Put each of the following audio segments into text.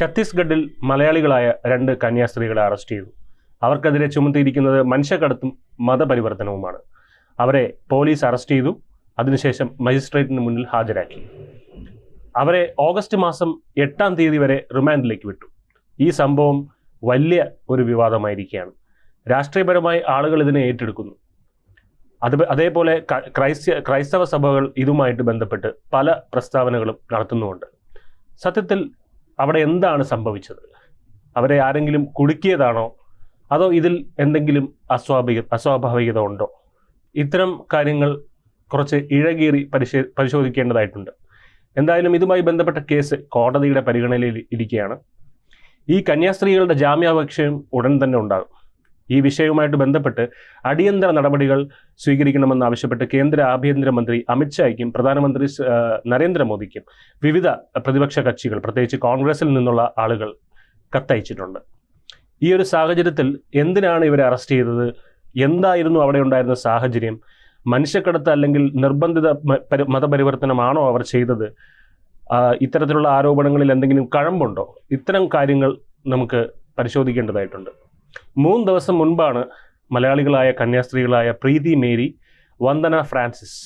ഛത്തീസ്ഗഡിൽ മലയാളികളായ രണ്ട് കന്യാസ്ത്രീകളെ അറസ്റ്റ് ചെയ്തു. അവർക്കെതിരെ ചുമത്തിയിരിക്കുന്നത് മനുഷ്യക്കടത്തും മതപരിവർത്തനവുമാണ്. അവരെ പോലീസ് അറസ്റ്റ് ചെയ്തു. അതിനുശേഷം മജിസ്ട്രേറ്റിന് മുന്നിൽ ഹാജരാക്കി. അവരെ ഓഗസ്റ്റ് മാസം എട്ടാം തീയതി വരെ റിമാൻഡിലേക്ക് വിട്ടു. ഈ സംഭവം വലിയ ഒരു വിവാദമായിരിക്കുകയാണ്. രാഷ്ട്രീയപരമായി ആളുകൾ ഇതിനെ ഏറ്റെടുക്കുന്നു. അത് അതേപോലെ ക്രൈസ്ത്യ ക്രൈസ്ത ക്രൈസ്തവ സഭകൾ ഇതുമായിട്ട് ബന്ധപ്പെട്ട് പല പ്രസ്താവനകളും നടത്തുന്നുമുണ്ട്. സത്യത്തിൽ അവിടെ എന്താണ് സംഭവിച്ചത്? അവരെ ആരെങ്കിലും കുടുക്കിയതാണോ? അതോ ഇതിൽ എന്തെങ്കിലും അസ്വാഭാവിക അസ്വാഭാവികത ഉണ്ടോ? ഇത്തരം കാര്യങ്ങൾ കുറച്ച് ഇഴകീറി പരിശോ പരിശോധിക്കേണ്ടതായിട്ടുണ്ട്. എന്തായാലും ഇതുമായി ബന്ധപ്പെട്ട കേസ് കോടതിയുടെ പരിഗണനയിൽ ഇരിക്കുകയാണ്. ഈ കന്യാസ്ത്രീകളുടെ ജാമ്യാപേക്ഷയും ഉടൻ തന്നെ ഉണ്ടാകും. ഈ വിഷയവുമായിട്ട് ബന്ധപ്പെട്ട് അടിയന്തര നടപടികൾ സ്വീകരിക്കണമെന്ന് ആവശ്യപ്പെട്ട് കേന്ദ്ര ആഭ്യന്തരമന്ത്രി അമിത്ഷായ്ക്കും പ്രധാനമന്ത്രി നരേന്ദ്രമോദിക്കും വിവിധ പ്രതിപക്ഷ കക്ഷികൾ പ്രത്യേകിച്ച് കോൺഗ്രസിൽ നിന്നുള്ള ആളുകൾ കത്തയച്ചിട്ടുണ്ട്. ഈ ഒരു സാഹചര്യത്തിൽ എന്തിനാണ് ഇവരെ അറസ്റ്റ് ചെയ്തത്? എന്തായിരുന്നു അവിടെ ഉണ്ടായിരുന്ന സാഹചര്യം? മനുഷ്യക്കടത്ത് അല്ലെങ്കിൽ നിർബന്ധിത മതപരിവർത്തനമാണോ അവർ ചെയ്തത്? ഇത്തരത്തിലുള്ള ആരോപണങ്ങളിൽ എന്തെങ്കിലും കഴമ്പുണ്ടോ? ഇത്തരം കാര്യങ്ങൾ നമുക്ക് പരിശോധിക്കേണ്ടതായിട്ടുണ്ട്. മൂന്ന് ദിവസം മുൻപാണ് മലയാളികളായ കന്യാസ്ത്രീകളായ പ്രീതി മേരി വന്ദന ഫ്രാൻസിസ്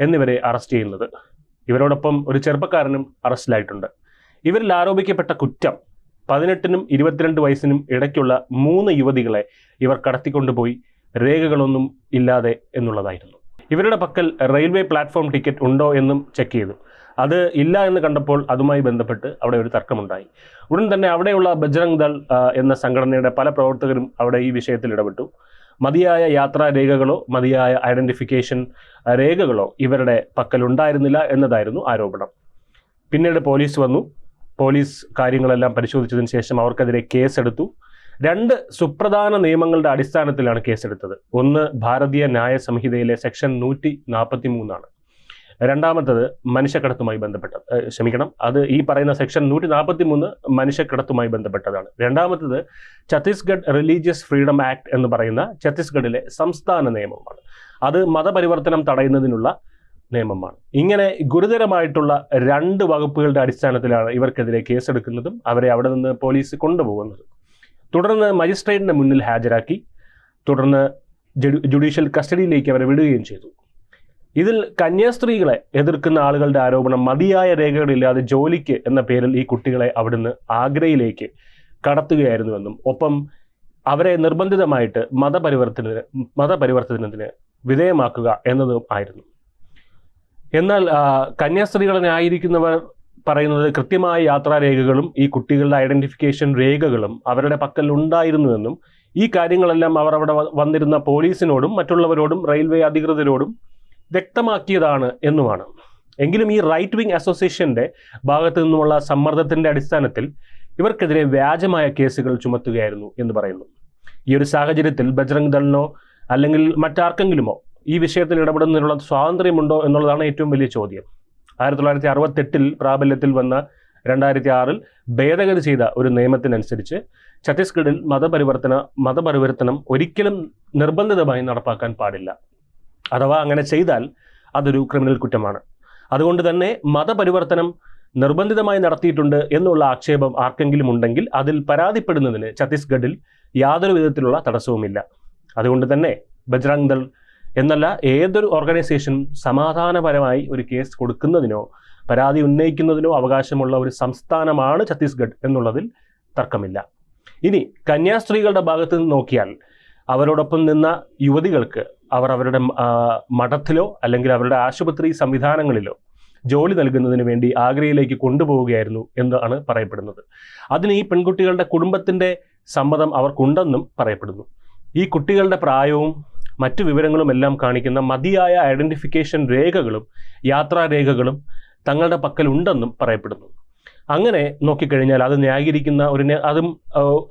എന്നിവരെ അറസ്റ്റ് ചെയ്യുന്നത്. ഇവരോടൊപ്പം ഒരു ചെറുപ്പക്കാരനും അറസ്റ്റിലായിട്ടുണ്ട്. ഇവരിൽ ആരോപിക്കപ്പെട്ട കുറ്റം പതിനെട്ടിനും ഇരുപത്തിരണ്ട് വയസ്സിനും ഇടയ്ക്കുള്ള മൂന്ന് യുവതികളെ ഇവർ കടത്തിക്കൊണ്ടുപോയി രേഖകളൊന്നും ഇല്ലാതെ എന്നുള്ളതായിരുന്നു. ഇവരുടെ പക്കൽ റെയിൽവേ പ്ലാറ്റ്ഫോം ടിക്കറ്റ് ഉണ്ടോ എന്നും ചെക്ക് ചെയ്തു. അത് ഇല്ല എന്ന് കണ്ടപ്പോൾ അതുമായി ബന്ധപ്പെട്ട് അവിടെ ഒരു തർക്കമുണ്ടായി. ഉടൻ തന്നെ അവിടെയുള്ള ബജ്രംഗ് ദൾ എന്ന സംഘടനയുടെ പല പ്രവർത്തകരും അവിടെ ഈ വിഷയത്തിൽ ഇടപെട്ടു. മതിയായ യാത്രാ രേഖകളോ മതിയായ ഐഡന്റിഫിക്കേഷൻ രേഖകളോ ഇവരുടെ പക്കൽ ഉണ്ടായിരുന്നില്ല എന്നതായിരുന്നു ആരോപണം. പിന്നീട് പോലീസ് വന്നു. പോലീസ് കാര്യങ്ങളെല്ലാം പരിശോധിച്ചതിന് ശേഷം അവർക്കെതിരെ കേസെടുത്തു. രണ്ട് സുപ്രധാന നിയമങ്ങളുടെ അടിസ്ഥാനത്തിലാണ് കേസെടുത്തത്. ഒന്ന് ഭാരതീയ ന്യായ സംഹിതയിലെ സെക്ഷൻ നൂറ്റി നാൽപ്പത്തി മൂന്നാണ് രണ്ടാമത്തത് മനുഷ്യക്കടത്തുമായി ബന്ധപ്പെട്ട ക്ഷമിക്കണം. അത് ഈ പറയുന്ന സെക്ഷൻ നൂറ്റി നാൽപ്പത്തി മൂന്ന് മനുഷ്യക്കടത്തുമായി ബന്ധപ്പെട്ടതാണ്. രണ്ടാമത്തത് ഛത്തീസ്ഗഡ് റിലീജിയസ് ഫ്രീഡം ആക്ട് എന്ന് പറയുന്ന ഛത്തീസ്ഗഡിലെ സംസ്ഥാന നിയമമാണ്. അത് മതപരിവർത്തനം തടയുന്നതിനുള്ള നിയമമാണ്. ഇങ്ങനെ ഗുരുതരമായിട്ടുള്ള രണ്ട് വകുപ്പുകളുടെ അടിസ്ഥാനത്തിലാണ് ഇവർക്കെതിരെ കേസെടുക്കുന്നതും അവരെ അവിടെ നിന്ന് പോലീസ് കൊണ്ടുപോകുന്നതും. തുടർന്ന് മജിസ്ട്രേറ്റിന്റെ മുന്നിൽ ഹാജരാക്കി തുടർന്ന് ജുഡി- ജുഡീഷ്യൽ കസ്റ്റഡിയിലേക്ക് അവരെ വിടുകയും ചെയ്തു. ഇതിൽ കന്യാസ്ത്രീകളെ എതിർക്കുന്ന ആളുകളുടെ ആരോപണം മതിയായ രേഖകളില്ലാതെ ജോലിക്ക് എന്ന പേരിൽ ഈ കുട്ടികളെ അവിടുന്ന് ആഗ്രയിലേക്ക് കടത്തുകയായിരുന്നുവെന്നും ഒപ്പം അവരെ നിർബന്ധിതമായിട്ട് മതപരിവർത്തന മതപരിവർത്തനത്തിന് വിധേയമാക്കുക എന്നതും ആയിരുന്നു. എന്നാൽ കന്യാസ്ത്രീകളെ ന്യായീകരിക്കുന്നവർ പറയുന്നത് കൃത്യമായ യാത്രാരേഖകളും ഈ കുട്ടികളുടെ ഐഡന്റിഫിക്കേഷൻ രേഖകളും അവരുടെ പക്കൽ ഉണ്ടായിരുന്നുവെന്നും ഈ കാര്യങ്ങളെല്ലാം അവർ അവിടെ വന്നിരുന്ന പോലീസിനോടും മറ്റുള്ളവരോടും റെയിൽവേ അധികൃതരോടും വ്യക്തമാക്കിയതാണ് എന്നുമാണ്. എങ്കിലും ഈ റൈറ്റ് വിങ് അസോസിയേഷന്റെ ഭാഗത്തു നിന്നുമുള്ള സമ്മർദ്ദത്തിന്റെ അടിസ്ഥാനത്തിൽ ഇവർക്കെതിരെ വ്യാജമായ കേസുകൾ ചുമത്തുകയായിരുന്നു എന്ന് പറയുന്നു. ഈ ഒരു സാഹചര്യത്തിൽ ബജ്രംഗ് ദളിനോ അല്ലെങ്കിൽ മറ്റാർക്കെങ്കിലുമോ ഈ വിഷയത്തിൽ ഇടപെടുന്നതിനുള്ള സ്വാതന്ത്ര്യമുണ്ടോ എന്നുള്ളതാണ് ഏറ്റവും വലിയ ചോദ്യം. ആയിരത്തി തൊള്ളായിരത്തി അറുപത്തെട്ടിൽ പ്രാബല്യത്തിൽ വന്ന രണ്ടായിരത്തി ആറിൽ ഭേദഗതി ചെയ്ത ഒരു നിയമത്തിനനുസരിച്ച് ഛത്തീസ്ഗഡിൽ മതപരിവർത്തന മതപരിവർത്തനം ഒരിക്കലും നിർബന്ധിതമായി നടപ്പാക്കാൻ പാടില്ല. അഥവാ അങ്ങനെ ചെയ്താൽ അതൊരു ക്രിമിനൽ കുറ്റമാണ്. അതുകൊണ്ട് തന്നെ മതപരിവർത്തനം നിർബന്ധിതമായി നടത്തിയിട്ടുണ്ട് എന്നുള്ള ആക്ഷേപം ആർക്കെങ്കിലും ഉണ്ടെങ്കിൽ അതിൽ പരാതിപ്പെടുന്നതിന് ഛത്തീസ്ഗഡിൽ യാതൊരു വിധത്തിലുള്ള തടസ്സവുമില്ല. അതുകൊണ്ട് തന്നെ ബജ്രംഗ് ദൾ എന്നല്ല ഏതൊരു ഓർഗനൈസേഷനും സമാധാനപരമായി ഒരു കേസ് കൊടുക്കുന്നതിനോ പരാതി ഉന്നയിക്കുന്നതിനോ അവകാശമുള്ള ഒരു സംസ്ഥാനമാണ് ഛത്തീസ്ഗഡ് എന്നുള്ളതിൽ തർക്കമില്ല. ഇനി കന്യാസ്ത്രീകളുടെ ഭാഗത്ത് നിന്ന് നോക്കിയാൽ അവരോടൊപ്പം നിന്ന യുവതികൾക്ക് അവർ അവരുടെ മഠത്തിലോ അല്ലെങ്കിൽ അവരുടെ ആശുപത്രി സംവിധാനങ്ങളിലോ ജോലി നൽകുന്നതിന് വേണ്ടി ആഗ്രയിലേക്ക് കൊണ്ടുപോവുകയായിരുന്നു എന്നാണ് പറയപ്പെടുന്നത്. അതിന് ഈ പെൺകുട്ടികളുടെ കുടുംബത്തിന്റെ സമ്മതം അവർക്കുണ്ടെന്നും പറയപ്പെടുന്നു. ഈ കുട്ടികളുടെ പ്രായവും മറ്റു വിവരങ്ങളും എല്ലാം കാണിക്കുന്ന മതിയായ ഐഡന്റിഫിക്കേഷൻ രേഖകളും യാത്രാരേഖകളും തങ്ങളുടെ പക്കൽ ഉണ്ടെന്നും പറയപ്പെടുന്നു. അങ്ങനെ നോക്കിക്കഴിഞ്ഞാൽ അത് ന്യായീകരിക്കുന്ന ഒരു അതും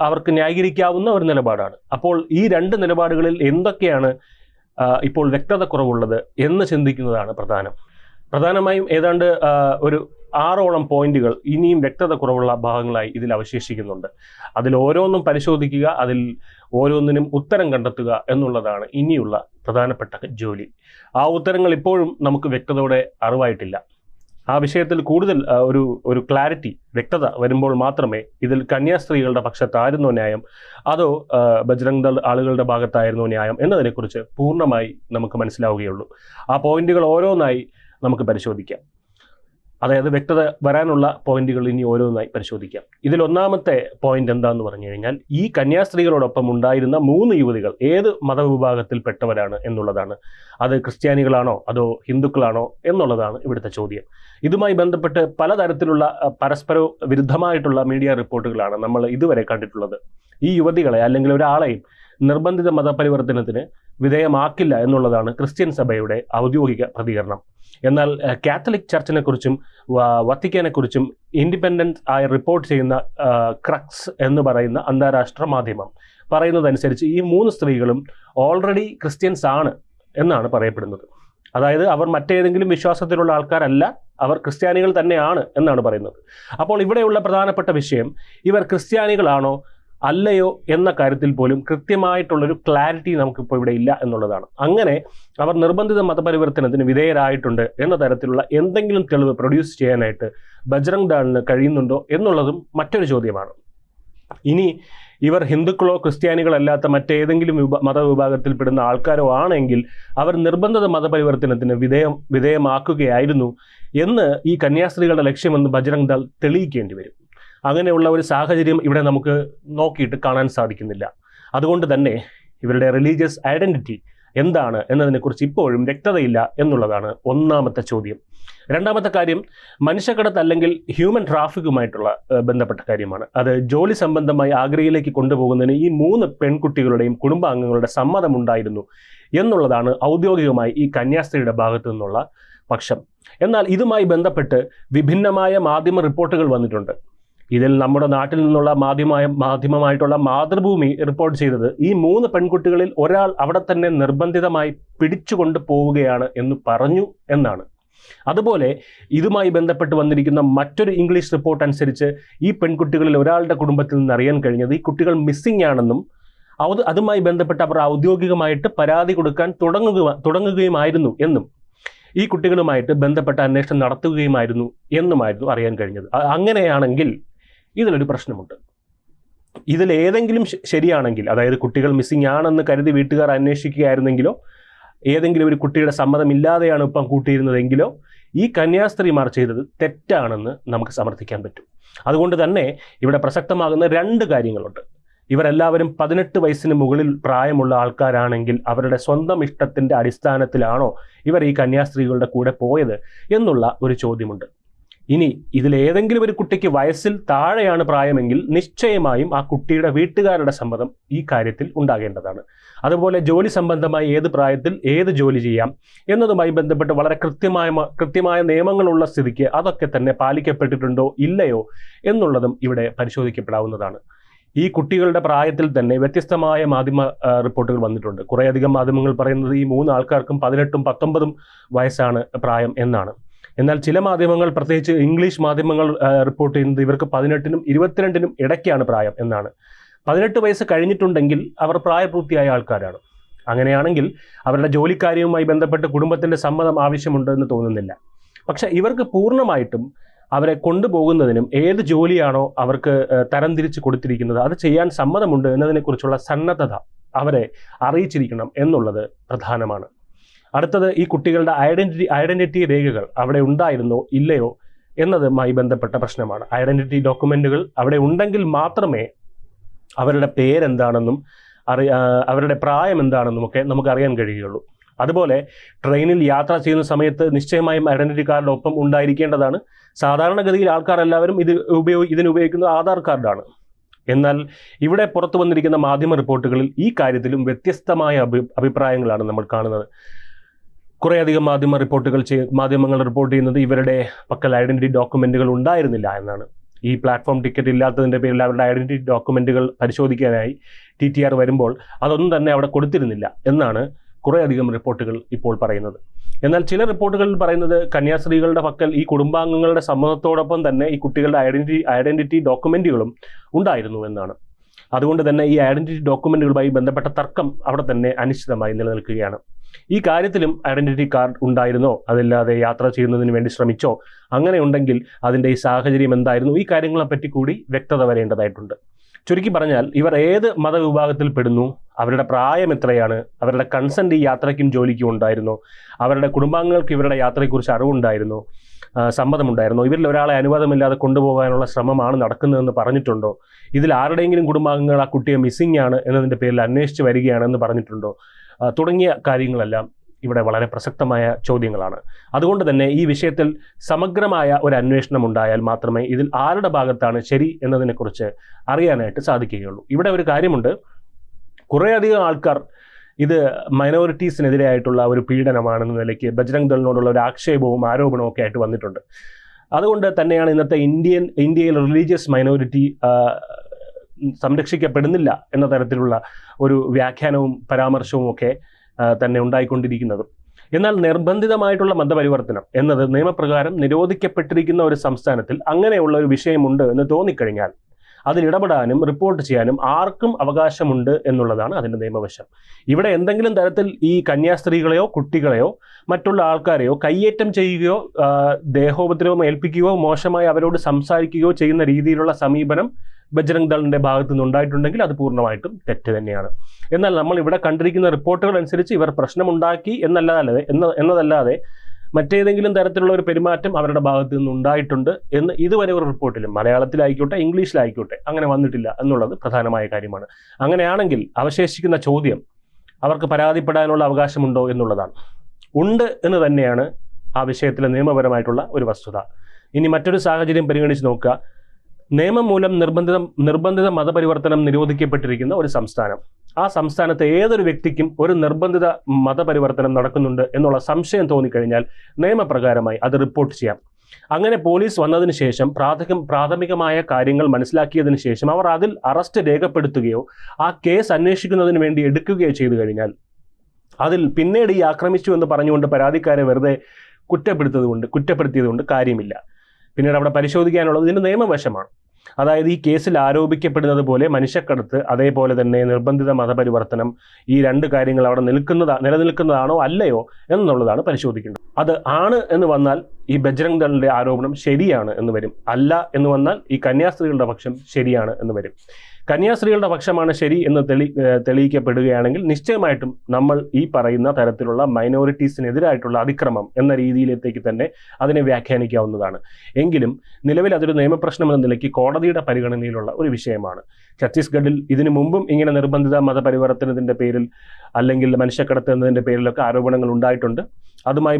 അവർക്ക് ന്യായീകരിക്കാവുന്ന ഒരു നിലപാടാണ്. അപ്പോൾ ഈ രണ്ട് നിലപാടുകളിൽ എന്തൊക്കെയാണ് ഇപ്പോൾ വ്യക്തത കുറവുള്ളത് എന്ന് ചിന്തിക്കുന്നതാണ് പ്രധാനം. പ്രധാനമായും ഏതാണ്ട് ഒരു ആറോളം പോയിന്റുകൾ ഇനിയും വ്യക്തത കുറവുള്ള ഭാഗങ്ങളായി ഇതിൽ അവശേഷിക്കുന്നുണ്ട്. അതിൽ ഓരോന്നും പരിശോധിക്കുക അതിൽ ഓരോന്നിനും ഉത്തരം കണ്ടെത്തുക എന്നുള്ളതാണ് ഇനിയുള്ള പ്രധാനപ്പെട്ട ജോലി. ആ ഉത്തരങ്ങൾ ഇപ്പോഴും നമുക്ക് വ്യക്തതയോടെ അറിവായിട്ടില്ല. ആ വിഷയത്തിൽ കൂടുതൽ ഒരു ഒരു ക്ലാരിറ്റി വ്യക്തത വരുമ്പോൾ മാത്രമേ ഇതിൽ കന്യാസ്ത്രീകളുടെ പക്ഷത്തായിരുന്നോ ന്യായം? അതോ ബജ്രംഗ് ദൾ ആളുകളുടെ ഭാഗത്തായിരുന്നോ ന്യായം? എന്നതിനെക്കുറിച്ച് പൂർണമായി നമുക്ക് മനസ്സിലാവുകയുള്ളൂ. ആ പോയിന്റുകൾ ഓരോന്നായി നമുക്ക് പരിശോധിക്കാം. അതായത് വ്യക്തത വരാനുള്ള പോയിന്റുകൾ ഇനി ഓരോന്നായി പരിശോധിക്കാം. ഇതിൽ ഒന്നാമത്തെ പോയിന്റ് എന്താന്ന് പറഞ്ഞു കഴിഞ്ഞാൽ ഈ കന്യാസ്ത്രീകളോടൊപ്പം ഉണ്ടായിരുന്ന മൂന്ന് യുവതികൾ ഏത് മതവിഭാഗത്തിൽപ്പെട്ടവരാണ് എന്നുള്ളതാണ്. അത് ക്രിസ്ത്യാനികളാണോ അതോ ഹിന്ദുക്കളാണോ എന്നുള്ളതാണ് ഇവിടുത്തെ ചോദ്യം. ഇതുമായി ബന്ധപ്പെട്ട് പലതരത്തിലുള്ള പരസ്പര വിരുദ്ധമായിട്ടുള്ള മീഡിയ റിപ്പോർട്ടുകളാണ് നമ്മൾ ഇതുവരെ കണ്ടിട്ടുള്ളത്. ഈ യുവതികളെ അല്ലെങ്കിൽ ഒരാളെയും നിർബന്ധിത മതപരിവർത്തനത്തിന് വിധേയമാക്കില്ല എന്നുള്ളതാണ് ക്രിസ്ത്യൻ സഭയുടെ ഔദ്യോഗിക പ്രതികരണം. എന്നാൽ കാത്തലിക് ചർച്ചിനെ കുറിച്ചും വത്തിക്കാനെ കുറിച്ചും ഇൻഡിപെൻഡൻസ് ആയി റിപ്പോർട്ട് ചെയ്യുന്ന ക്രക്സ് എന്ന് പറയുന്ന അന്താരാഷ്ട്ര മാധ്യമം പറയുന്നതനുസരിച്ച് ഈ മൂന്ന് സ്ത്രീകളും ഓൾറെഡി ക്രിസ്ത്യൻസ് ആണ് എന്നാണ് പറയപ്പെടുന്നത്. അതായത് അവർ മറ്റേതെങ്കിലും വിശ്വാസത്തിലുള്ള ആൾക്കാരല്ല അവർ ക്രിസ്ത്യാനികൾ തന്നെയാണ് എന്നാണ് പറയുന്നത്. അപ്പോൾ ഇവിടെയുള്ള പ്രധാനപ്പെട്ട വിഷയം ഇവർ ക്രിസ്ത്യാനികളാണോ അല്ലയോ എന്ന കാര്യത്തിൽ പോലും കൃത്യമായിട്ടുള്ളൊരു ക്ലാരിറ്റി നമുക്കിപ്പോൾ ഇവിടെ ഇല്ല എന്നുള്ളതാണ്. അങ്ങനെ അവർ നിർബന്ധിത മതപരിവർത്തനത്തിന് വിധേയരായിട്ടുണ്ട് എന്ന തരത്തിലുള്ള എന്തെങ്കിലും തെളിവ് പ്രൊഡ്യൂസ് ചെയ്യാനായിട്ട് ബജ്രംഗ് ദാളിന് കഴിയുന്നുണ്ടോ എന്നുള്ളതും മറ്റൊരു ചോദ്യമാണ്. ഇനി ഇവർ ഹിന്ദുക്കളോ ക്രിസ്ത്യാനികളോ അല്ലാത്ത മറ്റേതെങ്കിലും വിഭ മതവിഭാഗത്തിൽപ്പെടുന്ന ആൾക്കാരോ ആണെങ്കിൽ അവർ നിർബന്ധിത മതപരിവർത്തനത്തിന് വിധേയം വിധേയമാക്കുകയായിരുന്നു എന്ന് ഈ കന്യാസ്ത്രീകളുടെ ലക്ഷ്യമെന്ന് ബജ്രംഗ് ദാൾ തെളിയിക്കേണ്ടി വരും. അങ്ങനെയുള്ള ഒരു സാഹചര്യം ഇവിടെ നമുക്ക് നോക്കിയിട്ട് കാണാൻ സാധിക്കുന്നില്ല. അതുകൊണ്ട് തന്നെ ഇവരുടെ റിലീജിയസ് ഐഡന്റിറ്റി എന്താണ് എന്നതിനെക്കുറിച്ച് ഇപ്പോഴും വ്യക്തതയില്ല എന്നുള്ളതാണ് ഒന്നാമത്തെ ചോദ്യം. രണ്ടാമത്തെ കാര്യം മനുഷ്യക്കടത്ത് അല്ലെങ്കിൽ ഹ്യൂമൻ ട്രാഫിക്കുമായിട്ടുള്ള ബന്ധപ്പെട്ട കാര്യമാണ്. അത് ജോലി സംബന്ധമായി ആഗ്രയിലേക്ക് കൊണ്ടുപോകുന്നതിന് ഈ മൂന്ന് പെൺകുട്ടികളുടെയും കുടുംബാംഗങ്ങളുടെ സമ്മതമുണ്ടായിരുന്നു എന്നുള്ളതാണ് ഔദ്യോഗികമായി ഈ കന്യാസ്ത്രീയുടെ ഭാഗത്തു നിന്നുള്ള പക്ഷം. എന്നാൽ ഇതുമായി ബന്ധപ്പെട്ട് വിഭിന്നമായ മാധ്യമ റിപ്പോർട്ടുകൾ വന്നിട്ടുണ്ട്. ഇതിൽ നമ്മുടെ നാട്ടിൽ നിന്നുള്ള മാധ്യമമായ മാധ്യമമായിട്ടുള്ള മാതൃഭൂമി റിപ്പോർട്ട് ചെയ്തത് ഈ മൂന്ന് പെൺകുട്ടികളിൽ ഒരാൾ അവിടെ തന്നെ നിർബന്ധിതമായി പിടിച്ചുകൊണ്ട് പോവുകയാണ് എന്ന് പറഞ്ഞു എന്നാണ്. അതുപോലെ ഇതുമായി ബന്ധപ്പെട്ട് വന്നിരിക്കുന്ന മറ്റൊരു ഇംഗ്ലീഷ് റിപ്പോർട്ട് അനുസരിച്ച് ഈ പെൺകുട്ടികളിൽ ഒരാളുടെ കുടുംബത്തിൽ നിന്ന് അറിയാൻ കഴിഞ്ഞത് ഈ കുട്ടികൾ മിസ്സിംഗ് ആണെന്നും അത് അതുമായി ബന്ധപ്പെട്ട് അവർ ഔദ്യോഗികമായിട്ട് പരാതി കൊടുക്കാൻ തുടങ്ങുക തുടങ്ങുകയുമായിരുന്നു എന്നും ഈ കുട്ടികളുമായിട്ട് ബന്ധപ്പെട്ട അന്വേഷണം നടത്തുകയുമായിരുന്നു എന്നുമായിരുന്നു അറിയാൻ കഴിഞ്ഞത്. അങ്ങനെയാണെങ്കിൽ ഇതിലൊരു പ്രശ്നമുണ്ട്. ഇതിലേതെങ്കിലും ശരിയാണെങ്കിൽ അതായത് കുട്ടികൾ മിസ്സിംഗ് ആണെന്ന് കരുതി വീട്ടുകാർ അന്വേഷിക്കുകയായിരുന്നെങ്കിലോ ഏതെങ്കിലും ഒരു കുട്ടിയുടെ സമ്മതമില്ലാതെയാണ് ഇപ്പം കൂട്ടിയിരുന്നതെങ്കിലോ ഈ കന്യാസ്ത്രീമാർ ചെയ്തത് തെറ്റാണെന്ന് നമുക്ക് സമർത്ഥിക്കാൻ പറ്റും. അതുകൊണ്ട് തന്നെ ഇവിടെ പ്രസക്തമാകുന്ന രണ്ട് കാര്യങ്ങളുണ്ട്. ഇവരെല്ലാവരും പതിനെട്ട് വയസ്സിന് മുകളിൽ പ്രായമുള്ള ആൾക്കാരാണെങ്കിൽ അവരുടെ സ്വന്തം ഇഷ്ടത്തിന്റെ അടിസ്ഥാനത്തിലാണോ ഇവർ ഈ കന്യാസ്ത്രീകളുടെ കൂടെ പോയത് എന്നുള്ള ഒരു ചോദ്യമുണ്ട്. ഇനി ഇതിൽ ഏതെങ്കിലും ഒരു കുട്ടിക്ക് വയസ്സിൽ താഴെയാണ് പ്രായമെങ്കിൽ നിശ്ചയമായും ആ കുട്ടിയുടെ വീട്ടുകാരുടെ സമ്മതം ഈ കാര്യത്തിൽ ഉണ്ടാകേണ്ടതാണ്. അതുപോലെ ജോലി സംബന്ധമായി ഏത് പ്രായത്തിൽ ഏത് ജോലി ചെയ്യാം എന്നതുമായി ബന്ധപ്പെട്ട് വളരെ കൃത്യമായ കൃത്യമായ നിയമങ്ങളുള്ള സ്ഥിതിക്ക് അതൊക്കെ തന്നെ പാലിക്കപ്പെട്ടിട്ടുണ്ടോ ഇല്ലയോ എന്നുള്ളതും ഇവിടെ പരിശോധിക്കപ്പെടാവുന്നതാണ്. ഈ കുട്ടികളുടെ പ്രായത്തിൽ തന്നെ വ്യത്യസ്തമായ മാധ്യമ റിപ്പോർട്ടുകൾ വന്നിട്ടുണ്ട്. കുറേയധികം മാധ്യമങ്ങൾ പറയുന്നത് ഈ മൂന്ന് ആൾക്കാർക്കും പതിനെട്ടും പത്തൊമ്പതും വയസ്സാണ് പ്രായം എന്നാണ്. എന്നാൽ ചില മാധ്യമങ്ങൾ പ്രത്യേകിച്ച് ഇംഗ്ലീഷ് മാധ്യമങ്ങൾ റിപ്പോർട്ട് ചെയ്യുന്നത് ഇവർക്ക് പതിനെട്ടിനും ഇരുപത്തിരണ്ടിനും ഇടയ്ക്കാണ് പ്രായം എന്നാണ്. പതിനെട്ട് വയസ്സ് കഴിഞ്ഞിട്ടുണ്ടെങ്കിൽ അവർ പ്രായപൂർത്തിയായ ആൾക്കാരാണ്. അങ്ങനെയാണെങ്കിൽ അവരുടെ ജോലിക്കാര്യവുമായി ബന്ധപ്പെട്ട് കുടുംബത്തിന്റെ സമ്മതം ആവശ്യമുണ്ട് എന്ന് തോന്നുന്നില്ല. പക്ഷേ ഇവർക്ക് പൂർണമായിട്ടും അവരെ കൊണ്ടുപോകുന്നതിനും ഏത് ജോലിയാണോ അവർക്ക് തരംതിരിച്ച് കൊടുത്തിരിക്കുന്നത് അത് ചെയ്യാൻ സമ്മതമുണ്ട് എന്നതിനെക്കുറിച്ചുള്ള സന്നദ്ധത അവരെ അറിയിച്ചിരിക്കണം എന്നുള്ളത് പ്രധാനമാണ്. അടുത്തത് ഈ കുട്ടികളുടെ ഐഡന്റിറ്റി ഐഡന്റിറ്റി രേഖകൾ അവിടെ ഉണ്ടായിരുന്നോ ഇല്ലയോ എന്നതുമായി ബന്ധപ്പെട്ട പ്രശ്നമാണ്. ഐഡന്റിറ്റി ഡോക്യുമെന്റുകൾ അവിടെ ഉണ്ടെങ്കിൽ മാത്രമേ അവരുടെ പേരെന്താണെന്നും അറി അവരുടെ പ്രായം എന്താണെന്നും ഒക്കെ നമുക്ക് അറിയാൻ കഴിയുകയുള്ളൂ. അതുപോലെ ട്രെയിനിൽ യാത്ര ചെയ്യുന്ന സമയത്ത് നിശ്ചയമായും ഐഡന്റിറ്റി കാർഡ് ഒപ്പം ഉണ്ടായിരിക്കേണ്ടതാണ്. സാധാരണഗതിയിൽ ആൾക്കാർ എല്ലാവരും ഇത് ഉപയോഗി ഇതിന് ഉപയോഗിക്കുന്നത് ആധാർ കാർഡാണ്. എന്നാൽ ഇവിടെ പുറത്തു വന്നിരിക്കുന്ന മാധ്യമ റിപ്പോർട്ടുകളിൽ ഈ കാര്യത്തിലും വ്യത്യസ്തമായ അഭി അഭിപ്രായങ്ങളാണ് നമ്മൾ കാണുന്നത്. കുറേയധികം മാധ്യമ റിപ്പോർട്ടുകൾ ചെയ് മാധ്യമങ്ങൾ റിപ്പോർട്ട് ചെയ്യുന്നത് ഇവരുടെ പക്കൽ ഐഡന്റിറ്റി ഡോക്യുമെന്റുകൾ ഉണ്ടായിരുന്നില്ല എന്നാണ്. ഈ പ്ലാറ്റ്ഫോം ടിക്കറ്റ് ഇല്ലാത്തതിന്റെ പേരിൽ അവരുടെ ഐഡന്റിറ്റി ഡോക്യുമെന്റുകൾ പരിശോധിക്കാനായി ടി ടി ആർ വരുമ്പോൾ അതൊന്നും തന്നെ അവിടെ കൊടുത്തിരുന്നില്ല എന്നാണ് കുറേയധികം റിപ്പോർട്ടുകൾ ഇപ്പോൾ പറയുന്നത്. എന്നാൽ ചില റിപ്പോർട്ടുകളിൽ പറയുന്നത് കന്യാസ്ത്രീകളുടെ പക്കൽ ഈ കുടുംബാംഗങ്ങളുടെ സമ്മതത്തോടൊപ്പം തന്നെ ഈ കുട്ടികളുടെ ഐഡന്റിറ്റി ഐഡന്റിറ്റി ഡോക്യുമെന്റുകളും ഉണ്ടായിരുന്നു എന്നാണ്. അതുകൊണ്ട് തന്നെ ഈ ഐഡന്റിറ്റി ഡോക്യുമെന്റുകളുമായി ബന്ധപ്പെട്ട തർക്കം അവിടെ തന്നെ അനിശ്ചിതമായി നിലനിൽക്കുകയാണ്. ഈ കാര്യത്തിലും ഐഡന്റിറ്റി കാർഡ് ഉണ്ടായിരുന്നോ? അതല്ലാതെ യാത്ര ചെയ്യുന്നതിന് വേണ്ടി ശ്രമിച്ചോ? അങ്ങനെ ഉണ്ടെങ്കിൽ അതിന്റെ ഈ സാഹചര്യം എന്തായിരുന്നു? ഈ കാര്യങ്ങളെപ്പറ്റി കൂടി വ്യക്തത വരേണ്ടതായിട്ടുണ്ട്. ചുരുക്കി പറഞ്ഞാൽ ഇവർ ഏത് മതവിഭാഗത്തിൽ പെടുന്നു അവരുടെ പ്രായം എത്രയാണ്? അവരുടെ കൺസെന്റ് ഈ യാത്രയ്ക്കും ജോലിക്കും ഉണ്ടായിരുന്നോ? അവരുടെ കുടുംബാംഗങ്ങൾക്ക് ഇവരുടെ യാത്രയെക്കുറിച്ച് അറിവുണ്ടായിരുന്നോ? സമ്മതമുണ്ടായിരുന്നോ? ഇവരിൽ ഒരാളെ അനുവാദമില്ലാതെ കൊണ്ടുപോകാനുള്ള ശ്രമമാണ് നടക്കുന്നതെന്ന് പറഞ്ഞിട്ടുണ്ടോ? ഇതിൽ ആരുടെയെങ്കിലും കുടുംബാംഗങ്ങൾ ആ കുട്ടിയെ മിസ്സിംഗ് ആണ് എന്നതിന്റെ പേരിൽ അന്വേഷിച്ച് വരികയാണെന്ന് പറഞ്ഞിട്ടുണ്ടോ? തുടങ്ങിയ കാര്യങ്ങളെല്ലാം ഇവിടെ വളരെ പ്രസക്തമായ ചോദ്യങ്ങളാണ്. അതുകൊണ്ട് തന്നെ ഈ വിഷയത്തിൽ സമഗ്രമായ ഒരു അന്വേഷണം ഉണ്ടായാൽ മാത്രമേ ഇതിൽ ആരുടെ ഭാഗത്താണ് ശരി എന്നതിനെക്കുറിച്ച് അറിയാനായിട്ട് സാധിക്കുകയുള്ളൂ. ഇവിടെ ഒരു കാര്യമുണ്ട്. കുറേയധികം ആൾക്കാർ ഇത് മൈനോറിറ്റീസിനെതിരായിട്ടുള്ള ഒരു പീഡനമാണെന്ന നിലയ്ക്ക് ബജ്രംഗ് ദളിനോടുള്ള ഒരു ആക്ഷേപവും ആരോപണവും ഒക്കെ ആയിട്ട് വന്നിട്ടുണ്ട്. അതുകൊണ്ട് തന്നെയാണ് ഇന്നത്തെ ഇന്ത്യൻ ഇന്ത്യയിൽ റിലീജിയസ് മൈനോറിറ്റി സംരക്ഷിക്കപ്പെടുന്നില്ല എന്ന തരത്തിലുള്ള ഒരു വ്യാഖ്യാനവും പരാമർശവും ഒക്കെ തന്നെ ഉണ്ടായിക്കൊണ്ടിരിക്കുന്നത്. എന്നാൽ നിർബന്ധിതമായിട്ടുള്ള മതപരിവർത്തനം എന്നത് നിയമപ്രകാരം നിരോധിക്കപ്പെട്ടിരിക്കുന്ന ഒരു സംസ്ഥാനത്തിൽ അങ്ങനെയുള്ള ഒരു വിഷയമുണ്ട് എന്ന് തോന്നിക്കഴിഞ്ഞാൽ അതിൽ ഇടപെടാനും റിപ്പോർട്ട് ചെയ്യാനും ആർക്കും അവകാശമുണ്ട് എന്നുള്ളതാണ് അതിന്റെ നിയമവശം. ഇവിടെ എന്തെങ്കിലും തരത്തിൽ ഈ കന്യാസ്ത്രീകളെയോ കുട്ടികളെയോ മറ്റുള്ള ആൾക്കാരെയോ കയ്യേറ്റം ചെയ്യുകയോ ദേഹോപദ്രവം ഏൽപ്പിക്കുകയോ മോശമായി അവരോട് സംസാരിക്കുകയോ ചെയ്യുന്ന രീതിയിലുള്ള സമീപനം ബജ്രംഗ് ദളിന്റെ ഭാഗത്തു നിന്നുണ്ടായിട്ടുണ്ടെങ്കിൽ അത് പൂർണമായിട്ടും തെറ്റ് തന്നെയാണ്. എന്നാൽ നമ്മൾ ഇവിടെ കണ്ടിരിക്കുന്ന റിപ്പോർട്ടുകൾ അനുസരിച്ച് ഇവർ പ്രശ്നമുണ്ടാക്കി എന്നല്ലാതെ എന്ന എന്നതല്ലാതെ മറ്റേതെങ്കിലും തരത്തിലുള്ള ഒരു പെരുമാറ്റം അവരുടെ ഭാഗത്ത് നിന്ന് ഉണ്ടായിട്ടുണ്ട് എന്ന് ഇതുവരെ ഒരു റിപ്പോർട്ടിലും മലയാളത്തിലായിക്കോട്ടെ ഇംഗ്ലീഷിലായിക്കോട്ടെ അങ്ങനെ വന്നിട്ടില്ല എന്നുള്ളത് പ്രധാനമായ കാര്യമാണ്. അങ്ങനെയാണെങ്കിൽ അവശേഷിക്കുന്ന ചോദ്യം അവർക്ക് പരാതിപ്പെടാനുള്ള അവകാശമുണ്ടോ എന്നുള്ളതാണ്. ഉണ്ട് എന്ന് തന്നെയാണ് ആ വിഷയത്തിലെ നിയമപരമായിട്ടുള്ള ഒരു വസ്തുത. ഇനി മറ്റൊരു സാഹചര്യം പരിഗണിച്ച് നോക്കുക. നിയമം മൂലം നിർബന്ധിത നിർബന്ധിത മതപരിവർത്തനം നിരോധിക്കപ്പെട്ടിരിക്കുന്ന ഒരു സംസ്ഥാനം. ആ സംസ്ഥാനത്തെ ഏതൊരു വ്യക്തിക്കും ഒരു നിർബന്ധിത മതപരിവർത്തനം നടക്കുന്നുണ്ട് എന്നുള്ള സംശയം തോന്നിക്കഴിഞ്ഞാൽ നിയമപ്രകാരമായി അത് റിപ്പോർട്ട് ചെയ്യാം. അങ്ങനെ പോലീസ് വന്നതിന് ശേഷം പ്രാഥമിക പ്രാഥമികമായ കാര്യങ്ങൾ മനസ്സിലാക്കിയതിന് ശേഷം അവർ അതിൽ അറസ്റ്റ് രേഖപ്പെടുത്തുകയോ ആ കേസ് അന്വേഷിക്കുന്നതിന് വേണ്ടി എടുക്കുകയോ ചെയ്തു കഴിഞ്ഞാൽ അതിൽ പിന്നീട് ഈ ആക്രമിച്ചു എന്ന് പറഞ്ഞുകൊണ്ട് പരാതിക്കാരെ വെറുതെ കുറ്റപ്പെടുത്തതുകൊണ്ട് കുറ്റപ്പെടുത്തിയതുകൊണ്ട് കാര്യമില്ല. പിന്നീട് അവിടെ പരിശോധിക്കാനുള്ളത് ഇതിന്റെ നിയമവശമാണ്. അതായത് ഈ കേസിൽ ആരോപിക്കപ്പെടുന്നത് പോലെ മനുഷ്യക്കടത്ത് അതേപോലെ തന്നെ നിർബന്ധിത മതപരിവർത്തനം ഈ രണ്ട് കാര്യങ്ങൾ അവിടെ നിൽക്കുന്നതാ നിലനിൽക്കുന്നതാണോ അല്ലയോ എന്നുള്ളതാണ് പരിശോധിക്കേണ്ടത്. അത് ആണ് എന്ന് വന്നാൽ ഈ ബജ്രംഗ് ദളിന്റെ ആരോപണം ശരിയാണ് എന്ന് വരും. അല്ല എന്ന് വന്നാൽ ഈ കന്യാസ്ത്രീകളുടെ പക്ഷം ശരിയാണ് എന്ന് വരും. കന്യാസ്ത്രീകളുടെ പക്ഷമാണ് ശരി എന്ന് തെളി തെളിയിക്കപ്പെടുകയാണെങ്കിൽ നിശ്ചയമായിട്ടും നമ്മൾ ഈ പറയുന്ന തരത്തിലുള്ള മൈനോറിറ്റീസിനെതിരായിട്ടുള്ള അതിക്രമം എന്ന രീതിയിലേക്ക് തന്നെ അതിനെ വ്യാഖ്യാനിക്കാവുന്നതാണ്. എങ്കിലും നിലവിൽ അതൊരു നിയമപ്രശ്നം എന്ന നിലയ്ക്ക് കോടതിയുടെ പരിഗണനയിലുള്ള ഒരു വിഷയമാണ്. ഛത്തീസ്ഗഡിൽ ഇതിനു മുമ്പും ഇങ്ങനെ നിർബന്ധിത മതപരിവർത്തനത്തിന്റെ പേരിൽ അല്ലെങ്കിൽ മനുഷ്യക്കടത്ത് എന്നതിന്റെ പേരിലൊക്കെ ആരോപണങ്ങൾ ഉണ്ടായിട്ടുണ്ട്. അതുമായി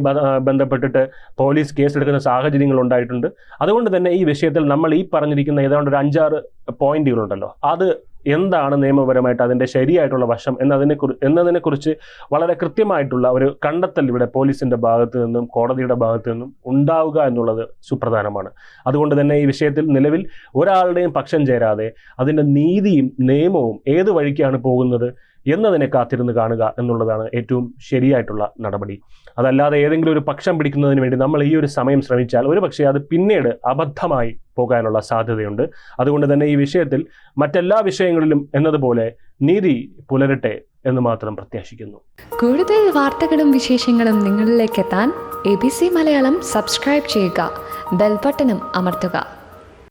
ബന്ധപ്പെട്ടിട്ട് പോലീസ് കേസെടുക്കുന്ന സാഹചര്യങ്ങൾ ഉണ്ടായിട്ടുണ്ട്. അതുകൊണ്ട് തന്നെ ഈ വിഷയത്തിൽ നമ്മൾ ഈ പറഞ്ഞിരിക്കുന്ന ഏതാണ്ട് ഒരു അഞ്ചാറ് പോയിന്റുകളുണ്ടല്ലോ. അത് എന്താണ് നിയമപരമായിട്ട് അതിന്റെ ശരിയായിട്ടുള്ള വശം എന്നതിനെ കുറി എന്നതിനെക്കുറിച്ച് വളരെ കൃത്യമായിട്ടുള്ള ഒരു കണ്ടെത്തൽ ഇവിടെ പോലീസിന്റെ ഭാഗത്ത് നിന്നും കോടതിയുടെ ഭാഗത്ത് നിന്നും ഉണ്ടാവുക എന്നുള്ളത് സുപ്രധാനമാണ്. അതുകൊണ്ട് തന്നെ ഈ വിഷയത്തിൽ നിലവിൽ ഒരാളുടെയും പക്ഷം ചേരാതെ അതിന്റെ നീതിയും നിയമവും ഏത് വഴിക്കാണ് പോകുന്നത് എന്നതിനെ കാത്തിരുന്ന് കാണുക എന്നുള്ളതാണ് ഏറ്റവും ശരിയായിട്ടുള്ള നടപടി. അതല്ലാതെ ഏതെങ്കിലും ഒരു പക്ഷം പിടിക്കുന്നതിന് വേണ്ടി നമ്മൾ ഈ ഒരു സമയം ശ്രമിച്ചാൽ ഒരു പക്ഷേ അത് പിന്നീട് അബദ്ധമായി പോകാനുള്ള സാധ്യതയുണ്ട്. അതുകൊണ്ട് തന്നെ ഈ വിഷയത്തിൽ മറ്റെല്ലാ വിഷയങ്ങളിലും എന്നതുപോലെ നീതി പുലരട്ടെ എന്ന് മാത്രം പ്രത്യാശിക്കുന്നു. കൂടുതൽ വാർത്തകളും വിശേഷങ്ങളും നിങ്ങളിലേക്ക് എത്താൻ A B C Malayalam subscribe ചെയ്യുക. ബെൽബട്ടനും അമർത്തുക.